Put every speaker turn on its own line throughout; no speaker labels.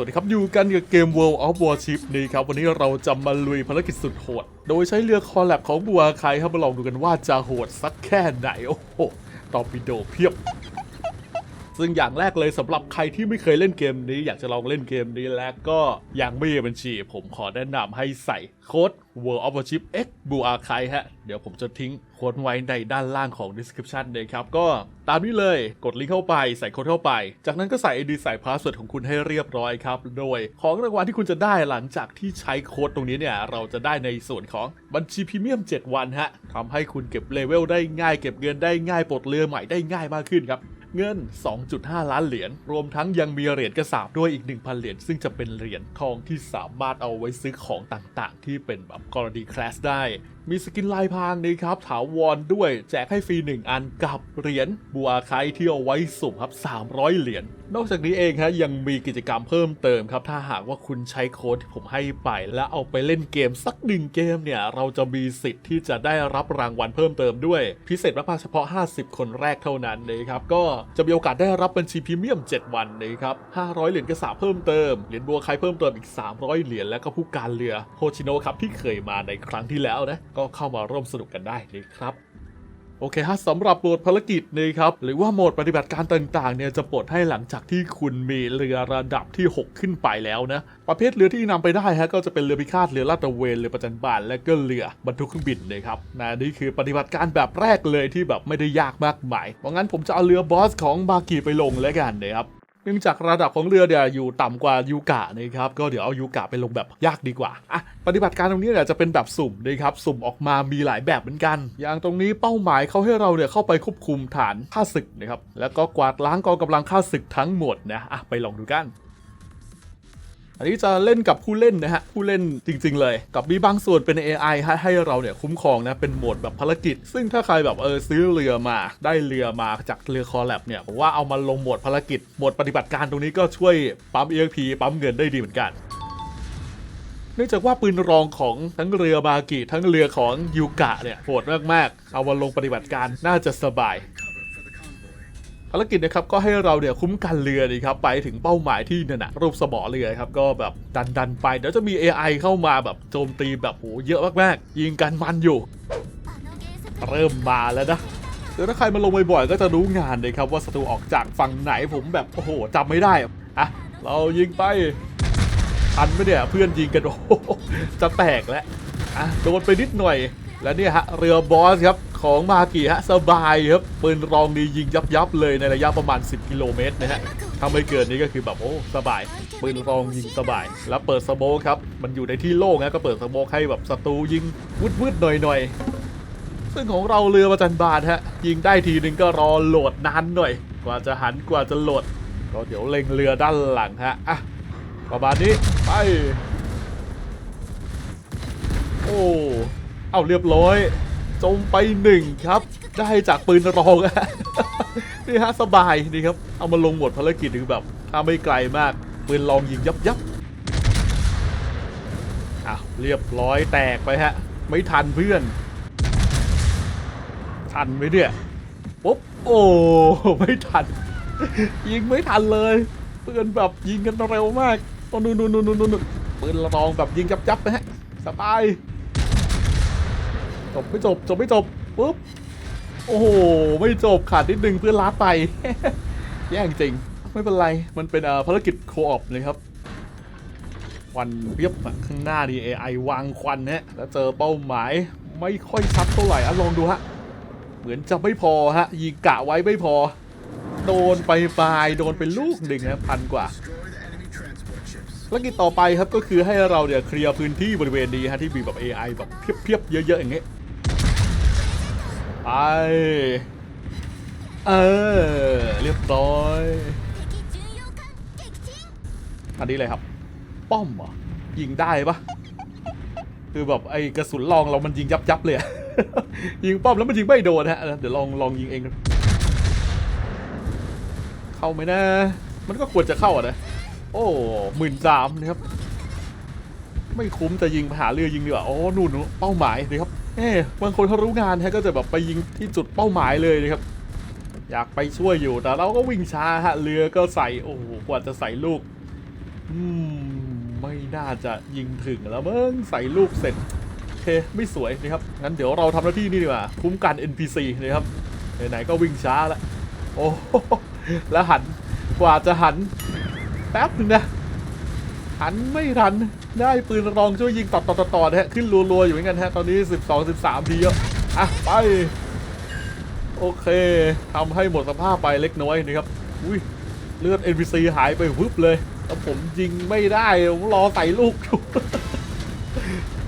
วัสดีครับ อยู่กันกับเกม World of Warship นี่ครับ วันนี้เราจะมาลุยภารกิจสุดโหด โดยใช้เรือคอลแลบของบัวใครครับมาลองดูกันว่าจะโหดสักแค่ไหน โอ้โหตอปิโดเพียบ ซึ่งอย่างแรกเลยสำหรับใครที่ไม่เคยเล่นเกมนี้ อยากจะลองเล่นเกมนี้แล้วก็ยังไม่มีบัญชี ผมขอแนะนำให้ใส่โค้ด World of Warship X b u a r c h i ฮะ เดี๋ยวผมจะทิ้งโค้ดไว้ในด้านล่างของ description เลยครับ ก็ตามนี้เลยกดลิงก์เข้าไปใส่โค้ดเข้าไป จากนั้นก็ใส่ ID ใส่ password ของคุณให้เรียบร้อยครับ โดยของรางวัลที่คุณจะได้หลังจากที่ใช้โค้ดตรงนี้เนี่ย เราจะได้ในส่วนของบัญชีพรีเมียม 7 วันฮะทำให้คุณเก็บเลเวลได้ง่าย เก็บเงินได้ง่ายปลดเรือใหม่ได้ง่ายมากขึ้นครับ เงิน 2.5 ล้านเหรียญ รวมทั้งยังมีเหรียญกระสาบด้วยอีก 1,000 เหรียญ ซึ่งจะเป็นเหรียญทองที่สามารถเอาไว้ซื้อของต่างๆ ที่เป็นแบบกรณีคลาสได้ มีสกินลายพรางนะครับ ถาวรด้วยแจกให้ฟรี 1 อันกับเหรียญบัวไคที่เอาไว้สุ่มครับ 300 เหรียญนอกจากนี้เองฮะยังมีกิจกรรมเพิ่มเติมครับ ถ้าหากว่าคุณใช้โค้ดที่ผมให้ไป แล้วเอาไปเล่นเกมสักหนึ่งเกมเนี่ย เราจะมีสิทธิ์ที่จะได้รับรางวัลเพิ่มเติมด้วย พิเศษมากๆเฉพาะ 50 คนแรกเท่านั้นนะครับ ก็จะมีโอกาสได้รับบัญชีพรีเมียม 7 วันนะครับ500 เหรียญกระสาเพิ่มเติมเหรียญบัวไคเพิ่มเติมอีก 300 เหรียญแล้วก็ผู้การเรือโฮชิโนะครับที่เคยมาในครั้งที่แล้วนะก็เข้ามาร่วมสนุกกันได้นะครับโอเคฮะสำหรับโหมดภารกิจนะครับหรือว่าโหมดปฏิบัติการต่างๆเนี่ยจะปลดให้หลังจากที่คุณมีเรือระดับที่ 6 ขึ้นไปแล้วนะ ประเภทเรือที่นำไปได้ฮะก็จะเป็นเรือพิฆาตเรือลาดตระเวนเรือประจันบานและก็เรือบรรทุกเครื่องบินนะครับนะนี่คือปฏิบัติการแบบแรกเลยที่แบบไม่ได้ยากมากมายเพราะงั้นผมจะเอาเรือบอสของบากิไปลงแล้วกันนะครับ เนื่องจากระดับของเรือเนี่ยอยู่ต่ำกว่ายูกะนะครับก็เดี๋ยวเอายูกะไปลงแบบยากดีกว่าอะปฏิบัติการตรงนี้เนี่ยจะเป็นแบบสุ่มนะครับสุ่มออกมามีหลายแบบเหมือนกัน อย่างตรงนี้เป้าหมายเขาให้เราเนี่ยเข้าไปควบคุมฐานข้าศึกนะครับแล้วก็กวาดล้างกองกำลังข้าศึกทั้งหมดนะอะไปลองดูกัน อันนี้จะเล่นกับผู้เล่นนะฮะผู้เล่นจริง ๆ เลย กับมีบางส่วนเป็น AI ให้ให้เราเนี่ยคุ้มครองนะเป็นโหมดแบบภารกิจ ซึ่งถ้าใครแบบเออซื้อเรือมา ได้เรือมาจากเรือคอแลบเนี่ยผมว่าเอามาลงโหมดภารกิจโหมดปฏิบัติการตรงนี้ก็ช่วยปั๊ม EXP ปั๊มเงินได้ดีเหมือนกันเนื่องจากว่าปืนรองของทั้งเรือบากิทั้งเรือของยูกะเนี่ยโหดมากๆ เอามาลงปฏิบัติการน่าจะสบายารกิจนะครับก็ให้เราเนี่ยคุ้มกันเรือดีครับไปถึงเป้าหมายที่เนี่ยนะรูปสมอเรือครับก็แบบดันดันไปเดี๋ยวจะมี AI เข้ามาแบบโจมตีแบบโหเยอะมากๆยิงกันมันอยู่ เริ่มมาแล้วนะเดี๋ยวถ้าใครมาลงบ่อยๆก็จะรู้งานเลยครับว่าศัตรูออกจากฝั่งไหนผมแบบโอ้โหจำไม่ได้อะเรายิงไปทันไหมเนี่ยเพื่อนยิงกันโอ้โหจะแตกแล้วอะโดนไปนิดหน่อย แล้วเนี่ยฮะเรือบอสครับของมากิฮะสบายครับปืนรองดียิงยับยับเลยในระยะประมาณ 10 กิโลเมตรนะฮะถ้าไม่เกินนี้ก็คือแบบโอ้สบาย ปืนรองยิงสบาย แล้วเปิดสโมกครับ มันอยู่ในที่โล่งนะก็เปิดสโมกให้แบบศัตรูยิงวืดๆหน่อยๆซึ่งของเราเรือประจันบานฮะยิงได้ทีนึงก็รอโหลดนานหน่อย กว่าจะหันกว่าจะโหลด ก็เดี๋ยวเล็งเรือด้านหลังฮะอะประมาณนี้ไปโอ้เอาเรียบร้อย จมไปหนึ่งครับ ได้จากปืนรองอะนี่ฮะสบายนี่ครับ เอามาลงหมดภารกิจคือแบบถ้าไม่ไกลมาก ปืนรองยิงยับยับอ้าวเรียบร้อยแตกไปฮะ ไม่ทันเพื่อน ทันไหมเนี่ยปุ๊บโอ้ไม่ทัน ยิงไม่ทันเลยเพื่อนแบบยิงกันเร็วมากโอ้นู่นนู่นนู่นนู่นนู่นปืนรองแบบยิงยับยับๆนะฮะสบาย จบไม่จบจบไม่จบปุ๊บโอ้โหไม่จบขาดนิดนึงเพื่อนล้าไป แย่งจริง ไม่เป็นไรมันเป็นเอ่อภารกิจโคออปเลยครับควันเรียบข้างหน้านี่ AI วางควันฮะแล้วเจอเป้าหมายไม่ค่อยชัดเท่าไหร่อะลองดูฮะเหมือนจะไม่พอฮะยิงกะไว้ไม่พอ โดนไปปลายโดนเป็นลูกหนึ่งนะพันกว่าภารกิจต่อไปครับก็คือให้เราเนี่ยเคลียร์พื้นที่บริเวณนี้ฮะที่มีแบบ AI แบบเพียบๆเยอะๆอย่างเงี้ย ไป เออ เรียบร้อยอันนี้เลยครับ ป้อมเหรอ ยิงได้ปะคือแบบไอ้กระสุนลองเรามันยิงยับยับๆเลย ยิงป้อมแล้วมันยิงไม่โดนฮะ เดี๋ยวลองลองยิงเอง เข้าไหมนะ มันก็ควรจะเข้าอะนะ โอ้หมื่นสามนะครับ ไม่คุ้มจะยิงหาเรือยิงดีกว่า อ๋อ นู่นนู่นเป้าหมายนะครับ เอ๊ะบางคนเขารู้งานฮะก็จะแบบไปยิงที่จุดเป้าหมายเลยนะครับ อยากไปช่วยอยู่แต่เราก็วิ่งช้าฮะเรือก็ใส่โอ้โหกว่าจะใส่ลูกอืมไม่น่าจะยิงถึงแล้วเมึงใส่ลูกเสร็จโอเคไม่สวยนะครับงั้นเดี๋ยวเราทำหน้าที่นี่ดีกว่าคุ้มกัน NPC นะครับไหนๆก็วิ่งช้าแล้วโอ้โหแล้วหันกว่าจะหันแป๊บหนึงนะ หันไม่ทันได้ปืนรองช่วยยิงต่อต่อต่อต่อนะฮะขึ้นรัวๆอยู่เหมือนกันฮะตอนนี้ 12 13ทีเยอะอะไป โอเคทำให้หมดสภาพไปเล็กน้อยนะครับอุ้ยเลือด NPC หายไปวึบเลยแล้วผมยิงไม่ได้ผมรอใส่ลูกอยู่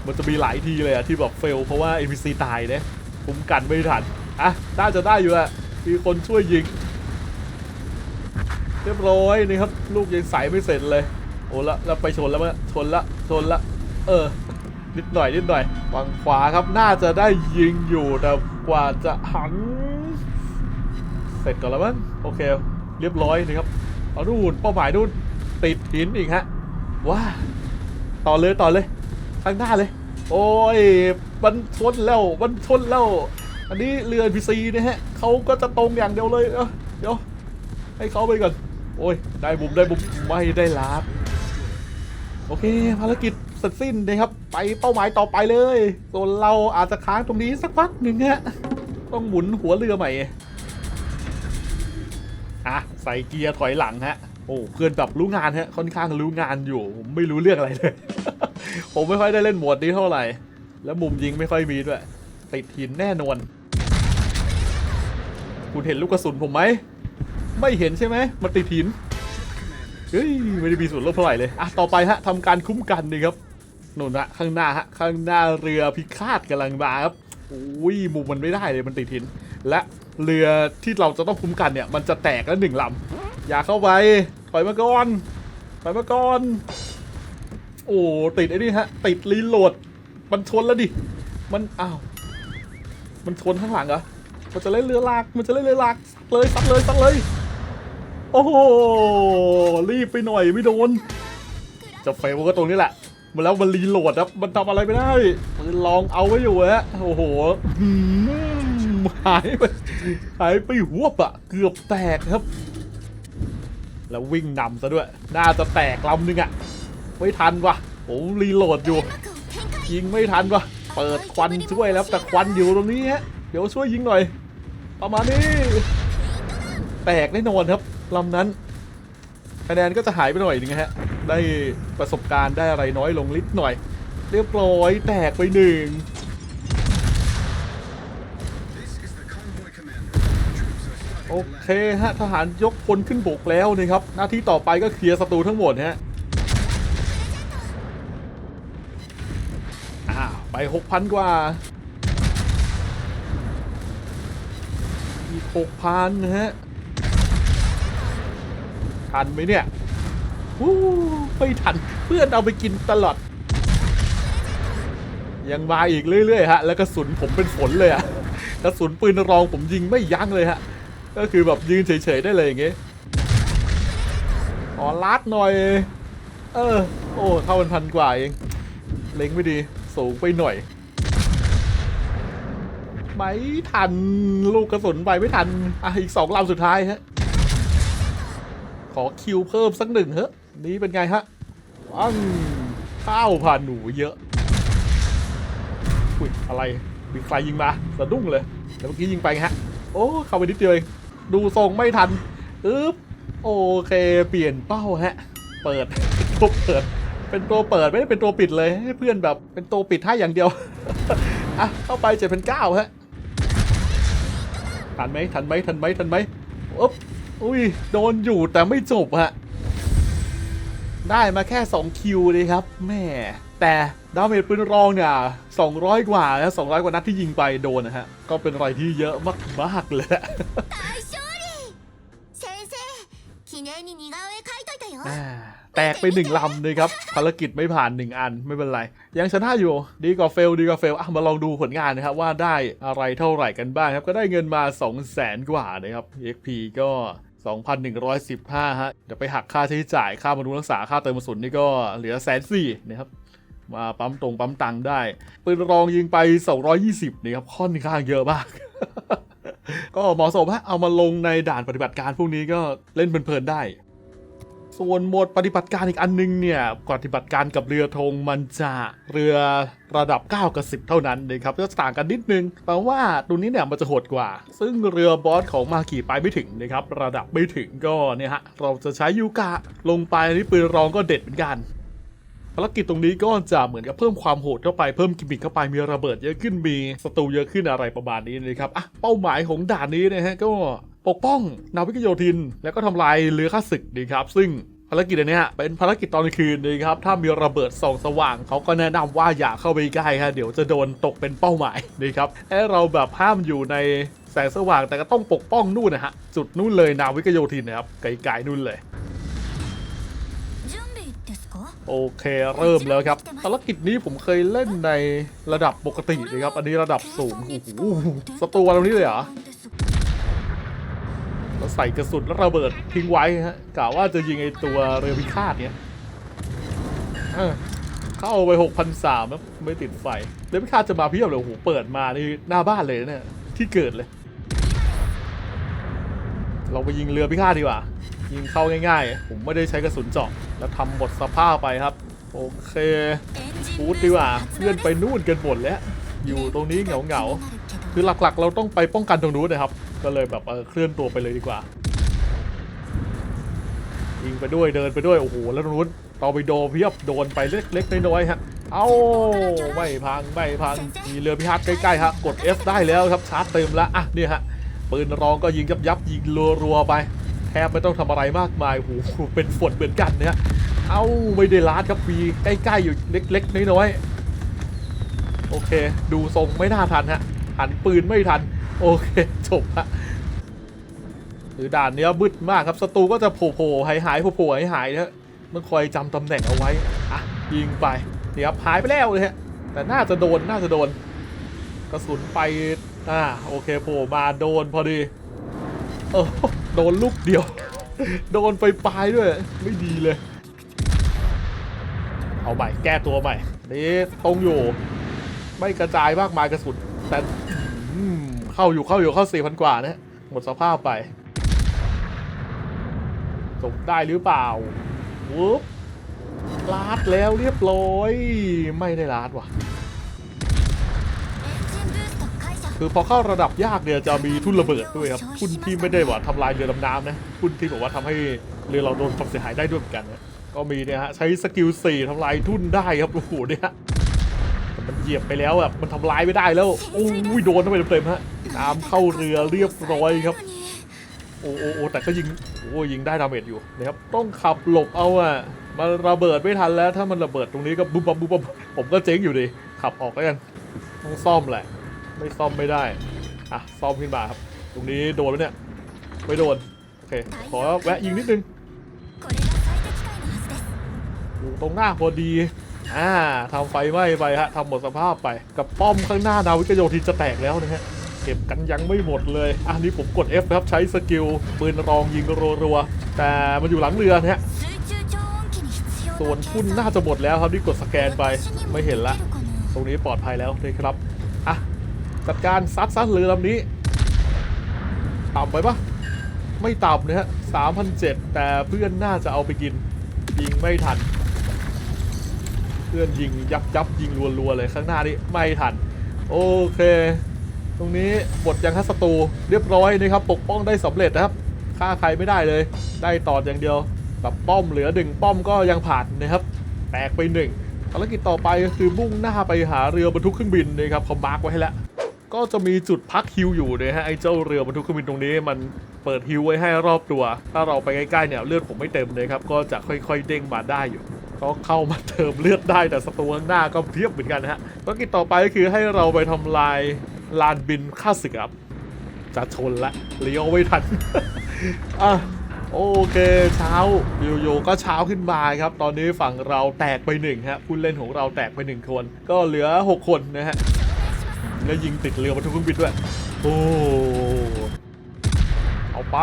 มันจะมีหลายทีเลยอะที่แบบเฟลเพราะว่า NPC ตายเนี่ยผมกันไม่ทันอะน่าจะได้อยู่อะมีคนช่วยยิง เรียบร้อยนี่ครับ ลูกยังใส่ไม่เสร็จเลย โอ้ละแล้วไปชนแล้วมั้ยชนละชนละเออนิดหน่อยนิดหน่อยฝั่งขวาครับน่าจะได้ยิงอยู่แต่กว่าจะหัน เสร็จก่อนแล้วมั้งโอเค เรียบร้อยนะครับเอาดูนเป้าหมายดูนติดหินอีกฮะว้าต่อเลยต่อเลยข้างหน้าเลย โอ้ยมันชนแล้วมันชนแล้ว อันนี้เรือพีซีนะฮะเขาก็จะตรงอย่างเดียวเลยเอ้าเดี๋ยวให้เขาไปก่อนโอ้ยได้บุมได้บุมไม่ได้ลาบ โอเค ภารกิจเสร็จสิ้นนะครับ ไปเป้าหมายต่อไปเลย ส่วนเราอาจจะค้างตรงนี้สักพักหนึ่งฮะต้องหมุนหัวเรือใหม่อะใส่เกียร์ถอยหลังฮะโอ้เพื่อนแบบรู้งานฮะค่อนข้างรู้งานอยู่ผมไม่รู้เรื่องอะไรเลย ผมไม่ค่อยได้เล่นหมวดนี้เท่าไหร่ แล้วมุมยิงไม่ค่อยมีด้วยติดหินแน่นอนคุณเห็นลูกกระสุนผมไหมไม่เห็นใช่ไหมมันติดหิน เฮ้ยไม่ได้มีส่วนลดเท่าไหร่เลยอะต่อไปฮะทำการคุ้มกันดีครับนู่นฮะข้างหน้าฮะข้างหน้าเรือพิฆาตกำลังมาครับอุ้ยมุมมันไม่ได้เลยมันติดหิน และเรือที่เราจะต้องคุ้มกันเนี่ย มันจะแตกแล้วหนึ่งลำอย่าเข้าไปถอยมาก่อนถอยมาก่อนโอ้ติดไอ้นี่ฮะ ติดรีโหลด มันชนแล้วดิ มันอ้าว มันชนข้างหลังเหรอ มันจะเล่นเรือลาก มันจะเล่นเรือลากซัดเลยซัดเลยซัดเลย โอ้โห รีบไปหน่อยไม่โดน จะเฟลก็ตรงนี้แหละมาแล้วมันรีโหลดครับมันทำอะไรไม่ได้ปืนลองเอาไว้อยู่ฮะโอ้โหหายไปหายไปหัวบอะเกือบแตกครับ แล้ววิ่งนำซะด้วย น่าจะแตกลำหนึงอะไม่ทันวะผมรีโหลดอยู่ยิงไม่ทันวะเปิดควันช่วยแล้วแต่ควันอยู่ตรงนี้ฮะเดี๋ยวช่วยยิงหน่อย ประมาณนี้ แตกแน่นอนครับ ลำนั้นคะแนนก็จะหายไปหน่อยนึงฮะ ได้ประสบการณ์ได้อะไรน้อยลงนิดหน่อย เรียบร้อยแตกไปหนึ่งโอเคฮะทหารยกพลขึ้นบกแล้วนะครับ หน้าที่ต่อไปก็เคลียร์ศัตรูทั้งหมดฮะอ้าวไป 6,000 กว่า อีก 6,000นะฮะ ทันไหมเนี่ยวู้ไม่ทันเพื่อนเอาไปกินตลอด ยังมาอีกเรื่อยๆฮะแล้วกระสุนผมเป็นฝนเลยอะกระสุนปืนรองผมยิงไม่ยั้งเลยฮะก็คือแบบยืนเฉยๆได้เลยอย่างเงี้ยขอลัดหน่อย เออ โอ้เท่าพันพันกว่าเองเล็งไม่ดี สูงไปหน่อย ไม่ทันลูกกระสุนไปไม่ทันอะอีกสองลำสุดท้ายฮะ อคิวเพิ่มสักหนึ่งเฮ้นี่เป็นไงฮะปังข้าวผ่านหนูเยอะอุ้ยอะไรมีใครยิงมาสะดุ้งเลยแล้วเมื่อกี้ยิงไปไงฮะ โอ้เข้าไปนิดเดียวเองดูทรงไม่ทันอึ๊บโอเค เปลี่ยนเป้าฮะ เปิดตัวเปิด เป็นตัวเปิดไม่ได้เป็นตัวปิดเลยให้เพื่อนแบบเป็นตัวปิดให้อย่างเดียวอะเข้าไปเจ็ดพันเก้าฮะทันไหมทันไหมทันไหมทันไหมอุ๊บ อุ้ย โดนอยู่แต่ไม่จบฮะ ได้มาแค่ 2 คิวเลยครับแม่แต่ดาเมจปืนรองเนี่ย200 กว่านะ200 กว่านัดที่ยิงไปโดนนะฮะ ก็เป็นอะไรที่เยอะมากมากเลยแตกไปหนึ่งลำเลยครับภารกิจไม่ผ่านหนึ่งอันไม่เป็นไร ยังชนะอยู่ดีกว่าเฟลดีกว่าเฟลมาลองดูผลงานนะครับว่าได้อะไรเท่าไหร่กันบ้างครับ ก็ได้เงินมา 2 0 0แสนกว่านะครับ EXP ก็ 2,115 ฮะ เดี๋ยวไปหักค่าใช้จ่ายค่าบำรุงรักษาค่าเติมกระสุนนี่ก็เหลือแสนสี่นะครับ มาปั๊มตรงปั๊มตังค์ได้ปืนรองยิงไป 220นี่ครับค่อนข้างเยอะมาก ก็เหมาะสมฮะเอามาลงในด่านปฏิบัติการพวกนี้ก็เล่นเพลินๆได้ ส่วนหมดปฏิบัติการอีกอันนึงเนี่ยปฏิบัติการกับเรือธงมันจะเรือระดับ 9 กับ 10 เท่านั้นนะครับก็ต่างกันนิดนึงแปลว่าตัวนี้เนี่ยมันจะโหดกว่า ซึ่งเรือบอสของมาขี่ไปไม่ถึงนะครับระดับไม่ถึงก็เนี่ยฮะเราจะใช้ยูกะลงไปนี่ปืนรองก็เด็ดเหมือนกันภารกิจตรงนี้ก็จะเหมือนกับเพิ่มความโหดเข้าไปเพิ่มกิมมิคเข้าไปมีระเบิดเยอะขึ้นมีศัตรูเยอะขึ้นอะไรประมาณนี้นะครับอะเป้าหมายของด่านนี้นะฮะก็ ปกป้องนาวิกโยธิน แล้วก็ทำลายเรือข้าศึกดีครับ ซึ่งภารกิจอันนี้เป็นภารกิจตอนคืนนะครับ ถ้ามีระเบิดส่องสว่าง เขาก็แนะนำว่าอย่าเข้าไปใกล้ครับเดี๋ยวจะโดนตกเป็นเป้าหมายนะครับให้เราแบบห้ามอยู่ในแสงสว่างแต่ก็ต้องปกป้องนู่นนะฮะ จุดนู่นเลยนาวิกโยธินนะครับไกลๆนู่นเลยโอเคเริ่มแล้วครับภารกิจนี้ผมเคยเล่นในระดับปกตินะครับ อันนี้ระดับสูงโอ้โหสตูวันนี้เลยเหรอ เราใส่กระสุนแล้วระเบิดทิ้งไว้ฮะกะว่าจะยิงไอตัวเรือพิฆาตเนี่ยเข้าไปหกพันสามไม่ติดไฟเรือพิฆาตจะมาเพียบเลยโอ้โหเปิดมานี่หน้าบ้านเลยนะเนี่ยที่เกิดเลย เราไปยิงเรือพิฆาตดีกว่า ยิงเข้าง่ายๆ ผมไม่ได้ใช้กระสุนเจาะแล้วทำหมดสภาพไปครับ โอเคพูดดีกว่าเพื่อนไปนู่นกันหมดแล้ว อยู่ตรงนี้เหงาๆคือหลักๆ เราต้องไปป้องกันตรงนู้นนะครับ ก็เลยแบบเออเคลื่อนตัวไปเลยดีกว่ายิงไปด้วยเดินไปด้วยโอ้โหแล้วนู้นตอร์ปิโดเพียบโดนไปเล็กๆน้อยๆฮะเอาไม่พังไม่พังมีเรือพิฆาตใกล้ๆฮะกด F ได้แล้วครับชาร์จเต็มแล้วอะนี่ฮะปืนรองก็ยิงยับยับยิงรัวๆไปแทบไม่ต้องทำอะไรมากมายโอ้โหเป็นฝนเหมือนกันเนี่ยเอ้าไม่ได้ลาดครับมีใกล้ๆอยู่เล็กๆน้อยๆโอเค ดูทรงไม่น่าทันฮะหันปืนไม่ทัน โอเคจบฮะหรือด่านเนี้ยมืดมากครับศัตรูก็จะโผล่หายหายๆโผล่ๆหายๆนะมันคอยจำตำแหน่งเอาไว้อะยิงไปเดี๋ยวหายไปแล้วเลยฮะแต่น่าจะโดนน่าจะโดน กระสุนไปอ่าโอเคโผล่มาโดนพอดีเออโดนลูกเดียว โดนไปปลายด้วย ไม่ดีเลย เอาใหม่แก้ตัวใหม่นี่ตรงอยู่ ไม่กระจายมากมายกระสุนแต่อืม เข้าอยู่เข้าอยู่เข้าสี่พันกว่านะหมดสภาพไปจบได้หรือเปล่าวุ๊บลาดแล้วเรียบร้อย ไม่ได้ลาดว่ะ คือพอเข้าระดับยากเนี่ยจะมีทุ่นระเบิดด้วยครับทุ่นที่ไม่ได้ว่าทำลายเรือดำน้ำนะทุ่นที่บอกว่าทำให้เรือเราโดนความเสียหายได้ด้วยเหมือนกันนะก็มีเนี่ยฮะใช้สกิล4ทำลายทุ่นได้ครับโอ้โหเนี่ยมันเหยียบไปแล้วแบบมันทำลายไม่ได้แล้วโอ้ยโดนเข้าไปเต็มๆฮะ ตามเข้าเรือเรียบร้อยครับ โอ้โอโแต่ก็ยิงโอ้ยิงได้ดาเมจอยู่นะครับต้องขับหลบเอาอะมาระเบิดไม่ทันแล้ว ถ้ามันระเบิดตรงนี้ก็บุบบับบุบบับผมก็เจ๊งอยู่ดิขับออกแล้วกันต้องซ่อมแหละ ไม่ซ่อมไม่ได้อะซ่อมขึ้นมาครับ ตรงนี้โดนไหมเนี่ยไม่โดนโอเคขอแวะยิงนิดนึงตรงหน้าพอดีอ่าทำไฟไหม้ไปฮะทำหมดสภาพไป กับป้อมข้างหน้าดาวิกโยธินจะแตกแล้วนะฮะ เก็บกันยังไม่หมดเลย อันนี้ผมกด F ครับใช้สกิลปืนรองยิงรัวๆแต่มันอยู่หลังเรือนะฮะส่วนพุ่นน่าจะหมดแล้วครับที่กดสแกนไปไม่เห็นละ ตรงนี้ปลอดภัยแล้วเลยครับอะจัดการซัดซัดเรือลำนี้ต่ำไปปะไม่ต่ำเลยฮะสามพันเจ็ดแต่เพื่อนน่าจะเอาไปกิน ยิงไม่ทัน เพื่อนยิงยับยับยิงรัวๆเลยข้างหน้านี่ไม่ทัน โอเค ตรงนี้หมดยังคัสตูเรียบร้อยนะครับปกป้องได้สำเร็จนะครับฆ่าใครไม่ได้เลย ได้ตอดอย่างเดียวแบบป้อมเหลือหนึ่งป้อมก็ยังผ่านนะครับ แตกไปหนึ่งภารกิจต่อไปก็คือมุ่งหน้าไปหาเรือบรรทุกเครื่องบินนะครับเขามาร์กไว้ให้แล้วก็จะมีจุดพักฮิวอยู่นะฮะไอ้เจ้าเรือบรรทุกเครื่องบินตรงนี้ มันเปิดฮิวไว้ให้รอบตัว ถ้าเราไปใกล้ๆเนี่ยเลือดผมไม่เต็มเลยครับก็จะค่อยๆเด้งมาได้อยู่ก็เข้ามาเติมเลือดได้แต่ศัตรูข้างหน้าก็เพียบเหมือนกันนะฮะภารกิจต่อไปก็คือให้เราไปทำลาย ลานบินค่าศึกครับ จะชนละเลี้ยวไม่ทันอะโอเคเช้าโยโย่ก็เช้าขึ้นมาครับ ตอนนี้ฝั่งเราแตกไปหนึ่งฮะผู้เล่นของเราแตกไปหนึ่งคน ก็เหลือ 6 คนนะฮะ แล้วยิงติดเรือบรรทุกเครื่องบินด้วย โอ้เอาไป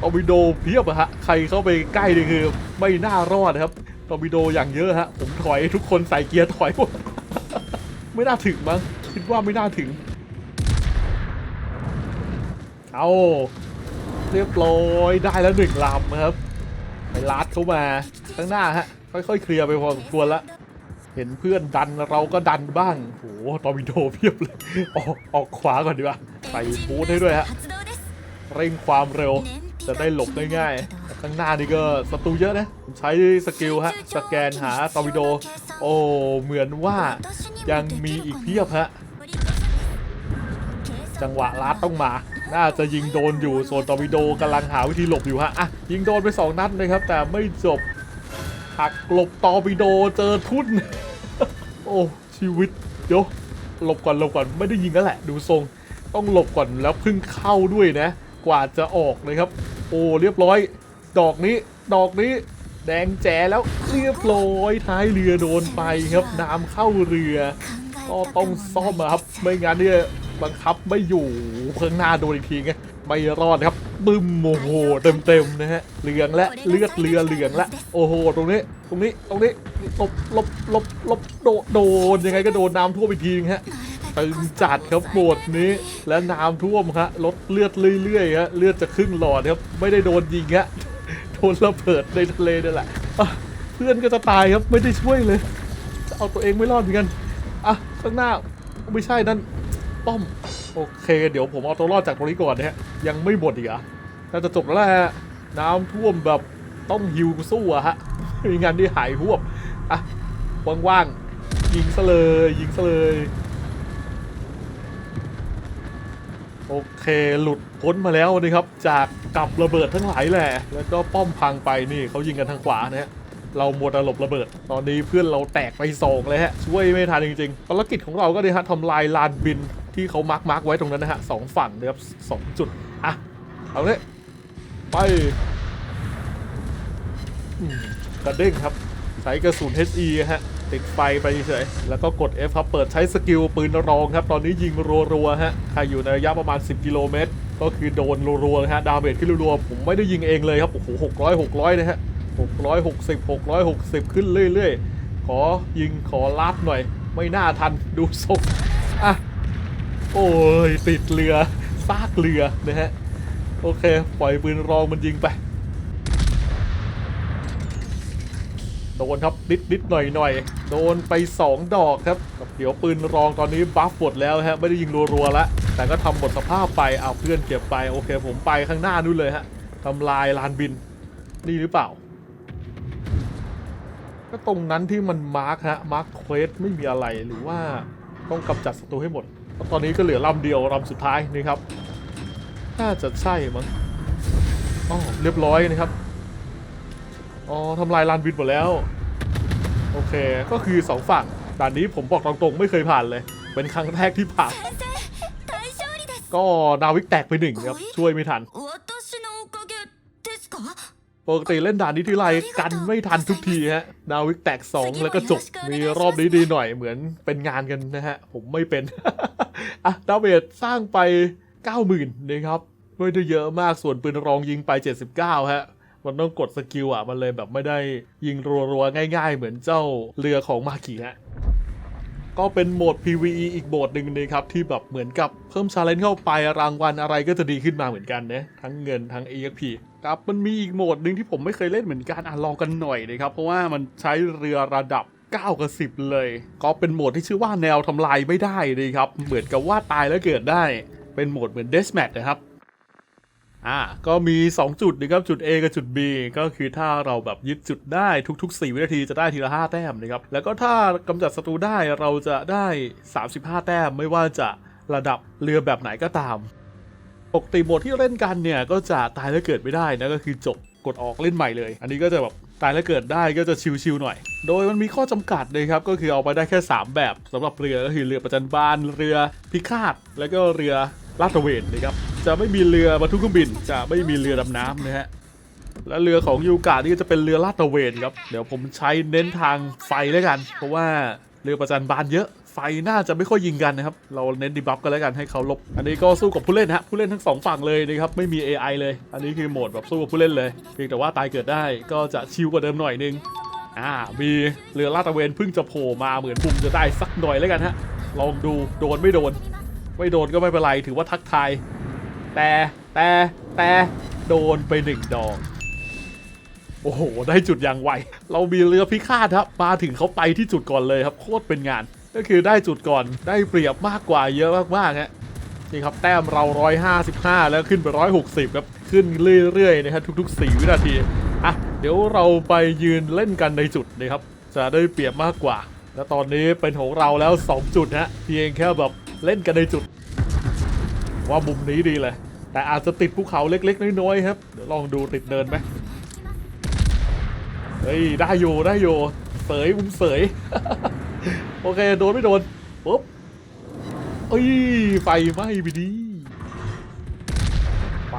ตอร์ปิโดเพียบอะฮะ ใครเข้าไปใกล้นี่คือไม่น่ารอดครับตอร์ปิโดอย่างเยอะฮะ ผมถอยทุกคนใส่เกียร์ถอยหมด ไม่น่าถึงมั้งคิดว่าไม่น่าถึง เอาเรียบร้อยได้แล้วหนึ่งลำครับ ไปลัดเข้ามาข้างหน้าฮะ ค่อยๆ เคลียร์ไปพอสมควรละเห็นเพื่อนดันเราก็ดันบ้างโหตอวิโดเพียบเลย ออกออกขวาก่อนดีกว่า ไปบูทให้ด้วยฮะ เร่งความเร็ว จะได้หลบได้ง่ายข้างหน้านี่ก็ศัตรูเยอะนะใช้สกิลฮะสแกนหาตอร์ปิโด โอ้เหมือนว่ายังมีอีกเพียบฮะจังหวะลัดต้องมา น่าจะยิงโดนอยู่ส่วนตอร์ปิโดกำลังหาวิธีหลบอยู่ฮะอะยิงโดนไป 2 นัดนะครับ แต่ไม่จบหักหลบตอร์ปิโดเจอทุ่น โอ้ชีวิตเดี๋ยวหลบก่อนหลบก่อนไม่ได้ยิงแล้วแหละ ดูทรงต้องหลบก่อนแล้วพิ่งเข้าด้วยนะ กว่าจะออกเลยครับ โอ้เรียบร้อย ดอกนี้ ดอกนี้ แดงแจ๋แล้วเรียบร้อยท้ายเรือโดนไปครับน้ำเข้าเรือก็ต้องซ่อมครับ ไม่งั้นเนี่ยบังคับไม่อยู่ข้างหน้าโดนอีกทีไงไม่รอดครับบึ้มโอ้โหเต็มๆนะฮะเหลืองและเลือดเรือเหลืองและโอ้โหตรงนี้ ตรงนี้ตรงนี้ลบลบลบลบโดนโดนยังไงก็โดนน้ำท่วมอีกทีนึงฮะ ตึงจัดครับโหมดนี้ และน้ำท่วมฮะลดเลือดเรื่อยๆฮะเลือดจะครึ่งหลอดครับ ไม่ได้โดนยิงฮะโดนระเบิดในทะเลนั่นแหละเพื่อนก็จะตายครับไม่ได้ช่วยเลยจะเอาตัวเองไม่รอดเหมือนกันอะข้างหน้าไม่ใช่นั่นป้อมโอเค เดี๋ยวผมเอาตัวรอดจากตรงนี้ก่อนนะฮะยังไม่หมดอีกเหรอะน่าจะจบแล้วแหละน้ำท่วมแบบต้องฮิวสู้อะฮะม่งั้นนี่หายหวบอะว่างๆยิงซะเลยยิงซะเลย โอเคหลุดพ้นมาแล้วนะครับ จากกับระเบิดทั้งหลายแหละ แล้วก็ป้อมพังไปนี่เขายิงกันทางขวานะฮะเราหมดระหลบระเบิด ตอนนี้เพื่อนเราแตกไปสองเลยฮะ ช่วยไม่ทันจริงๆภารกิจของเราก็เนี่ยฮะทำลายลานบินที่เขามาร์กมาร์กไว้ตรงนั้นนะฮะสองฝั่งนะครับสองจุดอะเอาเลยไปกระเด้งครับ ใช้กระสุน HE ฮะ ติดไฟไปเฉยแล้วก็กด F ครับเปิดใช้สกิลปืนรองครับ ตอนนี้ยิงรัวๆฮะใครอยู่ในระยะประมาณ 10 กิโลเมตร ก็คือโดนรัวๆนะฮะดาเมจขึ้นรัวๆผมไม่ได้ยิงเองเลยครับโอ้โห600 600นะฮะ660 660ขึ้นเรื่อยๆ ขอยิงขอลาดหน่อย ไม่น่าทันดูทรงอะโอ้ยติดเรือซากเรือนะฮะโอเค ปล่อยปืนรองมันยิงไป โดนครับนิดนิดหน่อยหน่อยโดนไป 2 ดอกครับกับเดี๋ยวปืนรองตอนนี้บัฟหมดแล้วฮะไม่ได้ยิงรัวๆแล้วแต่ก็ทำหมดสภาพไปเอาเพื่อนเก็บไปโอเค ผมไปข้างหน้านู่นเลยฮะทำลายลานบินนี่หรือเปล่า ก็ตรงนั้นที่มันมาร์คฮะมาร์คเควสไม่มีอะไรหรือว่าต้องกำจัดศัตรูให้หมดตอนนี้ก็เหลือลำเดียวลำสุดท้ายนี่ครับน่าจะใช่มั้งอ๋อเรียบร้อยนะครับ อ๋อทำลายลานวินหมดแล้ว โอเค ก็คือสองฝั่งด่านนี้ผมบอกตรงๆไม่เคยผ่านเลย เป็นครั้งแรกที่ผ่าน ก็ดาวิกแตกไปหนึ่งครับช่วยไม่ทัน ปกติเล่นด่านนี้ที่ไรกันไม่ทันทุกทีฮะดาวิกแตก 2 แล้วก็จบ มีรอบนี้ดีหน่อยเหมือนเป็นงานกันนะฮะ ผมไม่เป็น อะดาเมดสร้างไป 90,000นะครับไม่ได้เยอะมากส่วนปืนรองยิงไป 79 ฮะ มันต้องกดสกิลอะ มันเลยแบบไม่ได้ยิงรัวๆ ง่าย ๆ เหมือนเจ้าเรือของมากิฮะก็เป็นโหมด PVE อีกโหมดหนึ่งนะครับ ที่แบบเหมือนกับเพิ่มชาเลนจ์เข้าไปรางวัลอะไรก็จะดีขึ้นมาเหมือนกันนะ ทั้งเงินทั้ง EXP ครับมันมีอีกโหมดหนึ่งที่ผมไม่เคยเล่นเหมือนกันอะลองกันหน่อยนะครับ เพราะว่ามันใช้เรือระดับ9กับ10 เลย ก็เป็นโหมดที่ชื่อว่าแนวทำลายไม่ได้นะครับ เหมือนกับว่าตายแล้วเกิดได้ เป็นโหมดเหมือน Deathmatch นะครับ อ่าก็มี 2 จุดนะครับจุด A กับจุด B ก็คือถ้าเราแบบยึดจุดได้ทุก ๆ 4 วินาทีจะได้ทีละ 5 แต้มนะครับแล้วก็ถ้ากำจัดศัตรูได้เราจะได้ 35 แต้มไม่ว่าจะระดับเรือแบบไหนก็ตามปกติโหมดที่เล่นกันเนี่ยก็จะตายแล้วเกิดไม่ได้นะก็คือจบกดออกเล่นใหม่เลย อันนี้ก็จะแบบตายแล้วเกิดได้ก็จะชิวๆหน่อย โดยมันมีข้อจำกัดนะครับ ก็คือเอาไปได้แค่ 3 แบบสำหรับเรือก็คือเรือประจันบานเรือพิฆาต แล้วก็เรือลาดตระเวนนะครับ จะไม่มีเรือบรรทุกเครื่องบิน จะไม่มีเรือดำน้ำนะฮะและเรือของยูกะนี่ก็จะเป็นเรือลาดตระเวนครับ เดี๋ยวผมใช้เน้นทางไฟแล้วกัน เพราะว่าเรือประจันบานเยอะ ไฟน่าจะไม่ค่อยยิงกันนะครับ เราเน้นดีบัฟกันแล้วกันให้เขาลบ อันนี้ก็สู้กับผู้เล่นฮะ ผู้เล่นทั้งสองฝั่งเลยนะครับ ไม่มี AI เลย อันนี้คือโหมดแบบสู้กับผู้เล่นเลย เพียงแต่ว่าตายเกิดได้ก็จะชิวกว่าเดิมหน่อยนึง อ่า มีเรือลาดตระเวนเพิ่งจะโผล่มาเหมือนบุมจะได้สักหน่อยแล้วกันฮะ ลองดูโดนไม่โดน ไม่โดนก็ไม่เป็นไร ถือว่าทักทาย แต่แต่แต่โดนไปหนึ่งดอกโอ้โห ได้จุดอย่างไว เรามีเรือพิฆาตครับมาถึงเขาไปที่จุดก่อนเลยครับ โคตรเป็นงาน ก็คือได้จุดก่อนได้เปรียบมากกว่าเยอะมากๆฮะนี่ครับแต้มเรา 155 แล้วขึ้นไป 160 ครับ ขึ้นเรื่อยๆนะครับทุก ๆ 4 วินาที อะ เดี๋ยวเราไปยืนเล่นกันในจุดนะครับ จะได้เปรียบมากกว่า แล้วตอนนี้เป็นของเราแล้ว 2 จุดฮะเพียงแค่แบบเล่นกันในจุด ว่ามุมนี้ดีเลย แต่อาจจะติดภูเขาเล็กๆน้อยๆครับเดี๋ยวลองดูติดเนินไหมเฮ้ยได้อยู่ได้อยู่เสยมุมเสยโอเคโดนไม่โดนปุ๊บเอ้ยไฟไหม้ไปดีไป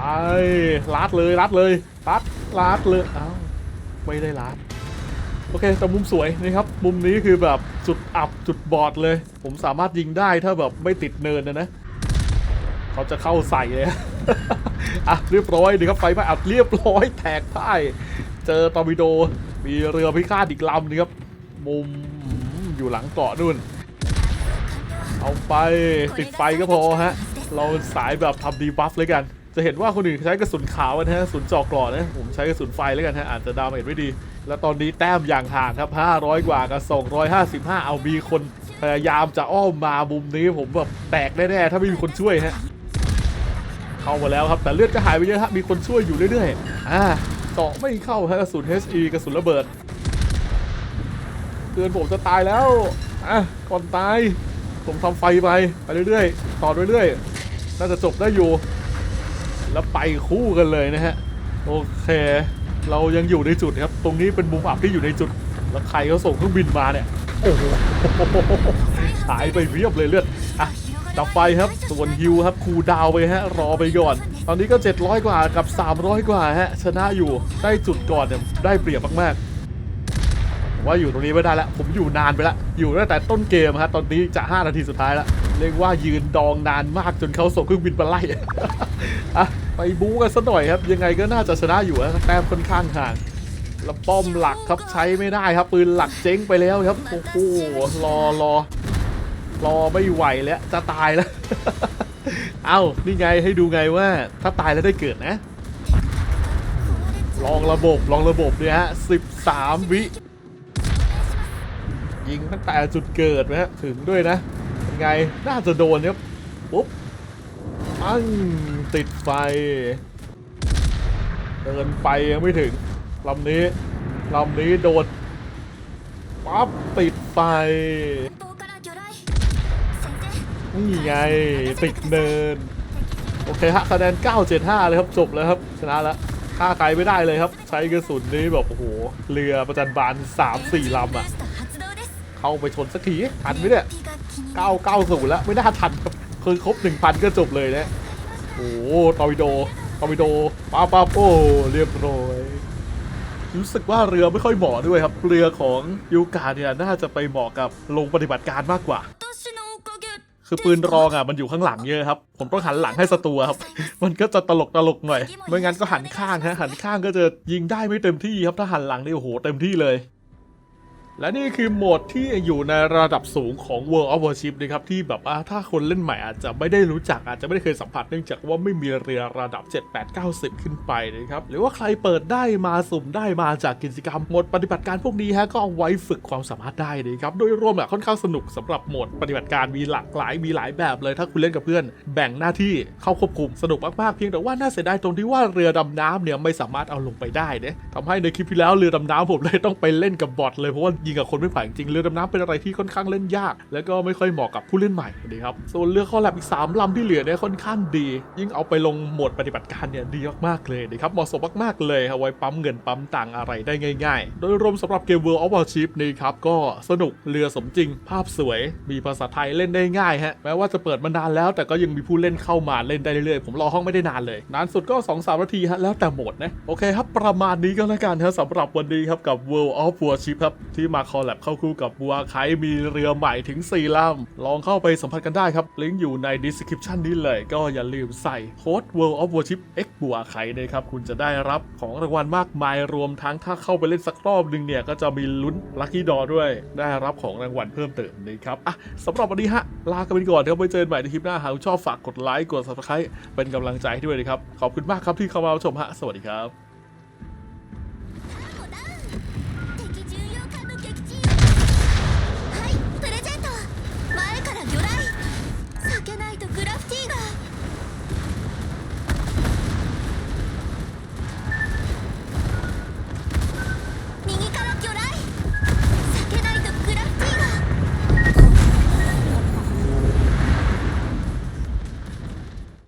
ลัดเลยลัดเลยลัดลัดเลยเอ้าไม่ได้ลัดโอเคแต่มุมสวยนะครับ มุมนี้คือแบบจุดอับจุดบอดเลย ผมสามารถยิงได้ถ้าแบบไม่ติดเนินนะนะ เขาจะเข้าใส่เลย อะเรียบร้อยดีครับไฟไหม้อัดเรียบร้อยแตกพ่ายเจอตอร์ปิโดมีเรือพิฆาตอีกลำนึงครับ มุมอยู่หลังเกาะนู่น เอาไปติดไฟก็พอฮะ เราสายแบบทำดีบัฟเลยกัน จะเห็นว่าคนอื่นใช้กระสุนขาวนะฮะกระสุนจอกกรอนะ ผมใช้กระสุนไฟแล้วกันฮะอาจจะดาวเมจไม่ดี แล้วตอนนี้แต้มอย่างห่างครับ 500 กว่ากับ255 เอามีคนพยายามจะอ้อมมามุมนี้ผมแบบแตกแน่ๆถ้าไม่มีคนช่วยฮะ เข้ามาแล้วครับแต่เลือดก็หายไปเยอะฮะมีคนช่วยอยู่เรื่อยๆอ่าเจาะไม่เข้าฮะกระสุน HE กระสุนระเบิดเตือนผมจะตายแล้วอะก่อนตายผมทำไฟไปไปเรื่อยๆต่อเรื่อยๆน่าจะจบได้อยู่ แล้วไปคู่กันเลยนะฮะโอเคเรายังอยู่ในจุดครับ ตรงนี้เป็นมุมอับที่อยู่ในจุด แล้วใครเขาส่งเครื่องบินมาเนี่ย โอ้โหหายไปเรียบเลยเลือด อะ ดับไฟครับ ส่วนฮิวครับคูดาวไปฮะ รอไปก่อน ตอนนี้ก็ 700 กว่ากับ 300 กว่าฮะ ชนะอยู่ได้จุดก่อนเนี่ยได้เปรียบมากๆว่าอยู่ตรงนี้ไม่ได้ล้วผมอยู่นานไปล้วอยู่ตั้งแต่ต้นเกมฮะ ตอนนี้จะ 5 นาทีสุดท้ายล้วเรียกว่ายืนดองนานมากจนเขาส่งเครื่องบินมาไล่อะไปบู๊กันสักหน่อยครับ ยังไงก็น่าจะชนะอยู่นะแต้มค่อนข้างห่างแล้วป้อมหลักครับใช้ไม่ได้ครับ ปืนหลักเจ๊งไปแล้วครับ โอ้โหรอรอ รอไม่ไหวแล้วจะตายแล้ว เอา้านี่ไงให้ดูไงว่าถ้าตายแล้วได้เกิดนะ ลองระบบลองระบบดีฮะสิบสามวิ ยิงตั้งแต่จุดเกิดนะฮะถึงด้วยนะยังไงน่าจะโดนเนี้ยปุ๊บอังติดไฟ เดินไปยังไม่ถึงลำนี้ลำนี้โดนปั๊บติดไฟ นี่ไงติดเนิน โอเคฮะคะแนน 975 เลยครับจบแล้วครับ ชนะแล้วฆ่าใครไม่ได้เลยครับ ใช้กระสุนนี้แบบโอ้โหเรือประจันบาน 3-4ลำอะ เข้าไปชนสักทีทันไหมเนี่ย990 แล้วไม่น่าทันครับคือครบ 1,000 ก็จบเลยนะโอ้โหตอวิโดตอวิโดป้าป้าโอ้เรียบร้อยรู้สึกว่าเรือไม่ค่อยเหมาะด้วยครับ เรือของยูกาเนี่ยน่าจะไปเหมาะกับลงปฏิบัติการมากกว่า คือปืนรองอะมันอยู่ข้างหลังเยอะครับ ผมต้องหันหลังให้ศัตรูครับ มันก็จะตลกตลกหน่อย ไม่งั้นก็หันข้างฮะหันข้างก็จะยิงได้ไม่เต็มที่ครับถ้าหันหลังนี่โอ้โหเต็มที่เลย และนี่คือโหมดที่อยู่ในระดับสูงของ World of Warship นะครับ ที่แบบว่าถ้าคนเล่นใหม่อาจจะไม่ได้รู้จักอาจจะไม่ได้เคยสัมผัสเนื่องจากว่าไม่มีเรือระดับ 7 8 9 0 ขึ้นไปนะครับ หรือว่าใครเปิดได้มาสุ่มได้มาจากกิจกรรมโหมดปฏิบัติการพวกนี้ฮะก็เอาไว้ฝึกความสามารถได้นะครับ โดยรวมอะค่อนข้างสนุกสำหรับโหมดปฏิบัติการมีหลากหลายมีหลายแบบเลย ถ้าคุณเล่นกับเพื่อน แบ่งหน้าที่เข้าควบคุมสนุกมากๆเพียงแต่ว่าน่าเสียดายตรงที่ว่าเรือดำน้ำเนี่ยไม่สามารถเอาลงไปได้เนี่ยทำให้ในคลิปที่แล้วเรือดำน้ำผมเลยต้องไปเล่นกับบอทเลยเพราะว่ายิงกับคนไม่ผ่านจริงเรือดำน้ำเป็นอะไรที่ค่อนข้างเล่นยาก แล้วก็ไม่ค่อยเหมาะกับผู้เล่นใหม่นะครับส่วนเรือคอลแลบอีก 3ลำที่เหลือเนี่ยค่อนข้างดี ยิ่งเอาไปลงโหมดปฏิบัติการเนี่ยดีมากๆเลยนะครับเหมาะสมมากๆเลยเอาไว้ปั๊มเงินปั๊มตังอะไรได้ง่าย ๆ โดยรวมสำหรับเกม World of Warship นี่ครับก็สนุกเรือสมจริง ภาพสวย มีภาษาไทยเล่นได้ง่ายฮะแม้ว่าจะเปิดมานานแล้ว แต่ก็ยังมีผู้เล่นเข้ามาเล่นได้เรื่อยๆผมรอห้องไม่ได้นานเลยนานสุดก็2-3นาทีฮะแล้วแต่โหมดนะโอเคครับประมาณนี้ก็แล้วกันครับสำหรับวันนี้ครับกับ World of Warship ครับที่มามาคอลแลบเข้าคู่กับบัวไคมีเรือใหม่ถึง4ลำลองเข้าไปสัมผัสกันได้ครับ ลิงก์อยู่ใน description นี้เลย ก็อย่าลืมใส่โค้ด World of Warship X บัวไคนะครับ คุณจะได้รับของรางวัลมากมายรวมทั้งถ้าเข้าไปเล่นสักรอบหนึ่งเนี่ย ก็จะมีลุ้นลัคกี้ดอด้วย ได้รับของรางวัลเพิ่มเติมนะครับอะสำหรับวันนี้ฮะลากันไปก่อนครับไว้เจอกันใหม่ในคลิปหน้าหากชอบฝากกดไลค์กด subscribe เป็นกำลังใจให้ด้วยนะครับขอบคุณมากครับที่เข้ามาชมฮะสวัสดีครับ